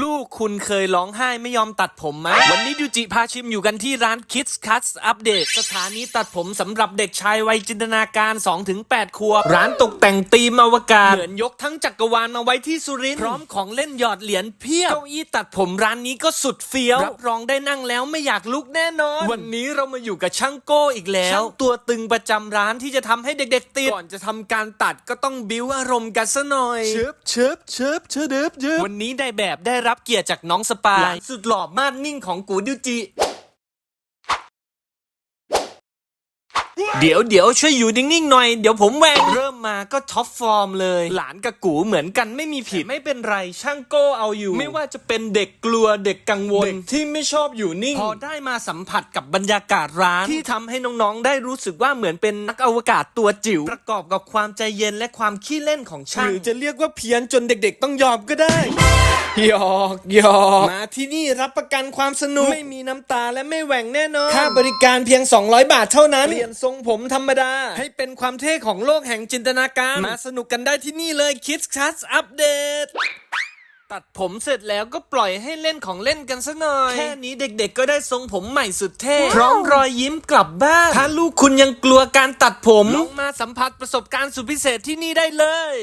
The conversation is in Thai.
ลูกคุณเคยร้องไห้ไม่ยอมตัดผมไหม วันนี้ดูจิพาชิมอยู่กันที่ร้าน Kids Cuts Update สถานีตัดผมสำหรับเด็กชายวัยจินตนาการ 2-8ขวบร้านตกแต่งธีมอวกาศ เหมือนยกทั้งจักรวาลมาไว้ที่สุรินทร์พร้อมของเล่นหยอดเหรียญเพียบ เก้าอี้ตัดผมร้านนี้ก็สุดเฟี้ยว รับรองได้นั่งแล้วไม่อยากลุกแน่นอน วันนี้เรามาอยู่กับช่างโก้อีกแล้วช่างตัวตึงประจำร้านที่จะทำให้เด็กๆติด ก่อนจะทำการตัดก็ต้องบิ้วอารมณ์กันซะหน่อยเชิบเชิบเชิบเชิบเดิบเดิบวันนี้ได้แบบได้รับเกียรติจากน้องสปายสุดหล่อมากนิ่งของกูดิวจิ เดี๋ยวเดี๋ยวช่วยอยู่นิ่งๆหน่อย เดี๋ยวผมแหวงเริ่มมาก็ท็อปฟอร์มเลย หลานกับกูเหมือนกันไม่มีผิดไม่เป็นไรช่างโก้เอาอยู่ ไม่ว่าจะเป็นเด็กกลัวเด็กกังวลเด็กที่ไม่ชอบอยู่นิ่ง พอได้มาสัมผัสกับบรรยากาศร้าน ที่ทำให้น้องๆ ได้รู้สึกว่าเหมือนเป็นนักอวกาศตัวจิ๋วประกอบกับความใจเย็นและความขี้เล่นของช่างหรือจะเรียกว่าเพี้ยนจนเด็ก ๆ ต้องยอมก็ได้หยอกหยอกมาที่นี่รับประกันความสนุกไม่มีน้ำตาและไม่แหว่งแน่นอนค่าบริการเพียง 200 บาทเท่านั้นเปลี่ยนทรงผมธรรมดา ให้เป็นความเท่ของโลกแห่งจินตนาการ มาสนุกกันได้ที่นี่เลย Kids Cuts Update ตัดผมเสร็จแล้วก็ปล่อยให้เล่นของเล่นกันซะหน่อย แค่นี้เด็กๆ ก็ได้ทรงผมใหม่สุดเท่ พร้อมรอยยิ้มกลับบ้าน ถ้าลูกคุณยังกลัวการตัดผม ลองมาสัมผัสประสบการณ์สุดพิเศษที่นี่ได้เลย